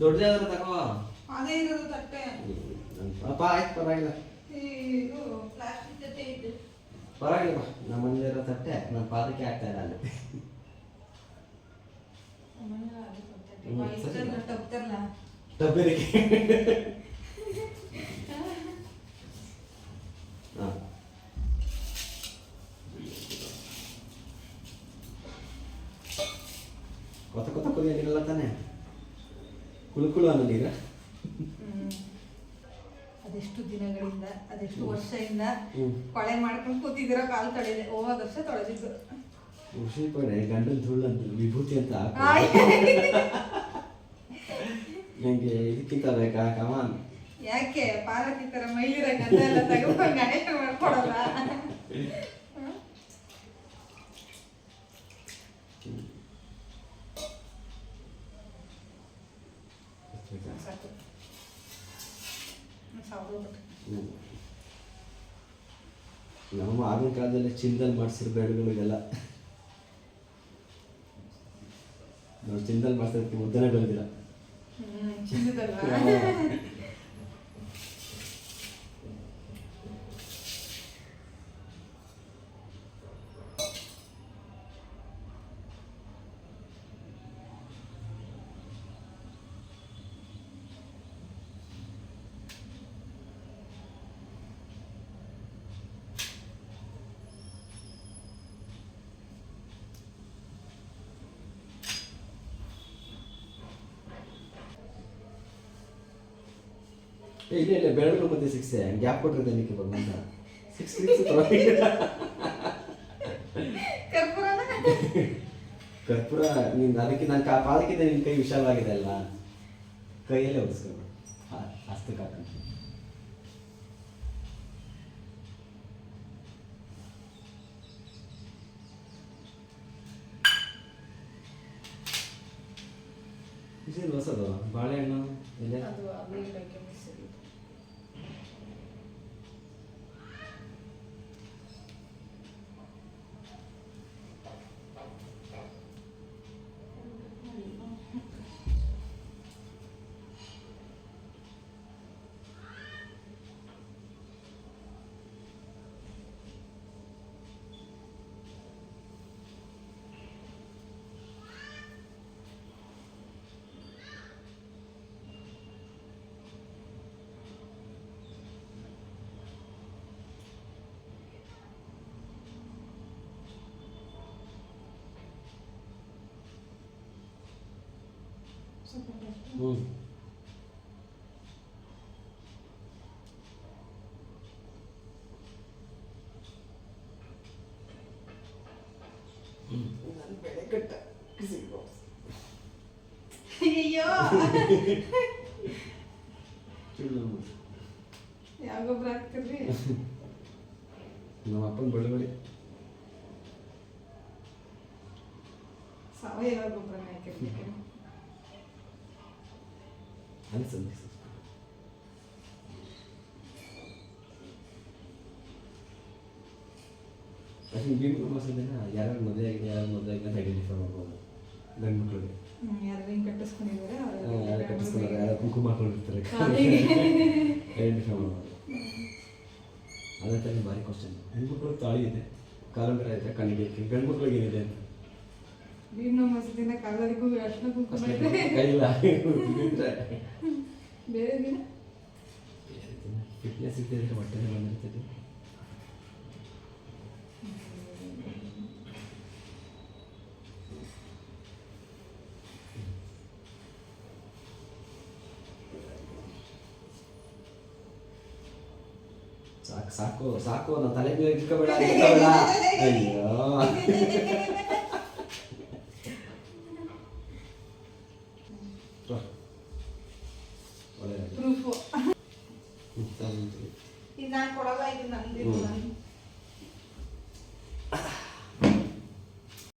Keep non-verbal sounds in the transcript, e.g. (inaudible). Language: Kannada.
ದೊಡ್ಡದಾದ್ರೆ ತಗೋ ಅದೇ ಇರೋದು ತಟ್ಟೆ ಅಪ್ಪ ಆಯ್ತು ಪರವಾಗಿಲ್ಲ. ಇದು ಪ್ಲಾಸ್ಟಿಕ್ ಜೊತೆ ಇದ್ದು. ಪರವಾಗಿಲ್ಲ ನಮ್ಮ ಮನೇಲಿರೋ ತಟ್ಟೆ ನನ್ನ ಪಾದಕ್ಕೆ ಆಗ್ತಾ ಇಲ್ಲ ಅಲ್ಲಿ ಡಬ್ಬಿರಿಗೆ ಕೊತ್ತ ಕೊತ್ತ ಕುದಿಯೋದಿರಲ್ಲ ತಾನೆ? ಕುಳು ಕುಳು ಅನ್ನೋ ನೀರ ಅದೆಷ್ಟು ದಿನಗಳಿಂದ ಅದೆಷ್ಟು ವರ್ಷದಿಂದ. ಕೊಳೆ ಮಾಡ್ಕೊಂಡು ಕೂತಿದ್ದೀರೋ ಕಾಲು ತೊಳೆದೆ ಹೋಗೋದ ವರ್ಷ ತೊಳೆದಿದ್ದು. ಖುಷಿ ಪಡೆ ಗಂಡನ ಸುಳ್ಳು ಅಂತ ವಿಭೂತಿ ಅಂತ. ನಂಗೆ ಇದಕ್ಕಿಂತ ಬೇಕಾ? ಕಮಾನ್ ಯಾಕೆ? ಪಾರ್ವತಿ ತರ ಮೈಲಿರ ಗಂಧ ಎಲ್ಲ ತಗೊಂಡು ಗಣೇಶ ಮಾಡ್ಕೊಡಲ್ಲ? ನಮ್ಮ ಆಗಿನ ಕಾಲದಲ್ಲಿ ಚಿಂದಲ್ ಮಾಡಿಸಿರೋ ಬೆಳೆಗಳಿಗೆಲ್ಲ ನಾವು ಚಿಂದಲ್ ಮಾಡ್ಸೋದಕ್ಕೆ ಮುದ್ದನೆ ಬೆಳೆದಿಲ್ಲ. ಇಲ್ಲ ಇಲ್ಲ ಬೆರಳು ಮತ್ತೆ ಸಿಕ್ಸ್ ಗ್ಯಾಪ್ ಕೊಟ್ಟಿರುತ್ತೆ ನಿಕ್ಕೆ ಬಂದ ಸಿಕ್ಸ್ ಸಿಕ್ಸ್ ಕರ್ಪೂರ ನೀನ್ ಅದಕ್ಕೆ ನಾನು ಕಾ ಪಾದಕ್ಕಿಂತ ನಿನ್ನ ಕೈ ವಿಶಾಲವಾಗಿದೆ ಅಲ್ಲ ಕೈಯಲ್ಲೇ ಒರೆಸ್ಕೊಂಡು ಕಾಕಿ ಇದೇನು ಹೊಸದು? ಬಾಳೆಹಣ್ಣು ಎಲೆ? ಸುಳ್ಳು ಯಾವ ಗೊಬ್ಬರ ಹಾಕ್ತಿರ್ರಿ ನಮ್ಮ ಅಪ್ಪನ ಬೆಳವಡಿ ಸಾವಯವ ಗೊಬ್ಬರನ ಹಾಕಿರ್ಬೇಕು ಅನ್ಸಲ್ಲ ಅದಕ್ಕೆ ಬೀಮ್ ಮಸಾಲೆನ ಯಾರ್ಯಾರು ಮದುವೆ ಆಗಿದೆ ಯಾರು ಮದುವೆ ಆಗಿದೆ ಐಡೆಂಟಿಫೈ ಮಾಡ್ಬೋದು ಗಂಡು ಮಕ್ಕಳಿಗೆ ಯಾರು ಕಟ್ಟಿಸ್ಕೊಂಡಿದ್ದಾರೆ ಯಾರು ಕುಂಕುಮ ಹಾಕೊಂಡಿರ್ತಾರೆ. ಐಡೆಂಟಿಫೈ ಮಾಡ್ಬೋದು ಅದೇ ತಾನೇ ಭಾರಿ ಕ್ವಶನ್ ಹೆಣ್ಮಕ್ಳಿಗೆ ತಾಳಿ ಇದೆ, ಕಾಲಂಬರ ಇದೆ, ಕಣ್ಣಿಗೆ ಗಂಡು ಮಕ್ಳಿಗೆ ಏನಿದೆ ಅಂತ ಭೀಮ್ನ ಮಸದಿನ ಕಾಲರಿಗೂ ಅರ್ಶಿನ ಕುಂಕುಮ ಬಿಟ್ರೆ ಬೇರೆ ದಿನ? ಫಿಟ್ನೆಸ್ ಬಂದಿರ್ತದೆ ಸಾಕು ಸಾಕು ಸಾಕು ನನ್ನ ತಲೆ ಮೇಲೆ ಇಟ್ಕೋಬೇಡ. ಅಯ್ಯೋ. (laughs) ಪ್ರೂಫು. (laughs) ಇದು ನಾನು ಕೊಡಲ್ಲ ಇದು ನಂದು.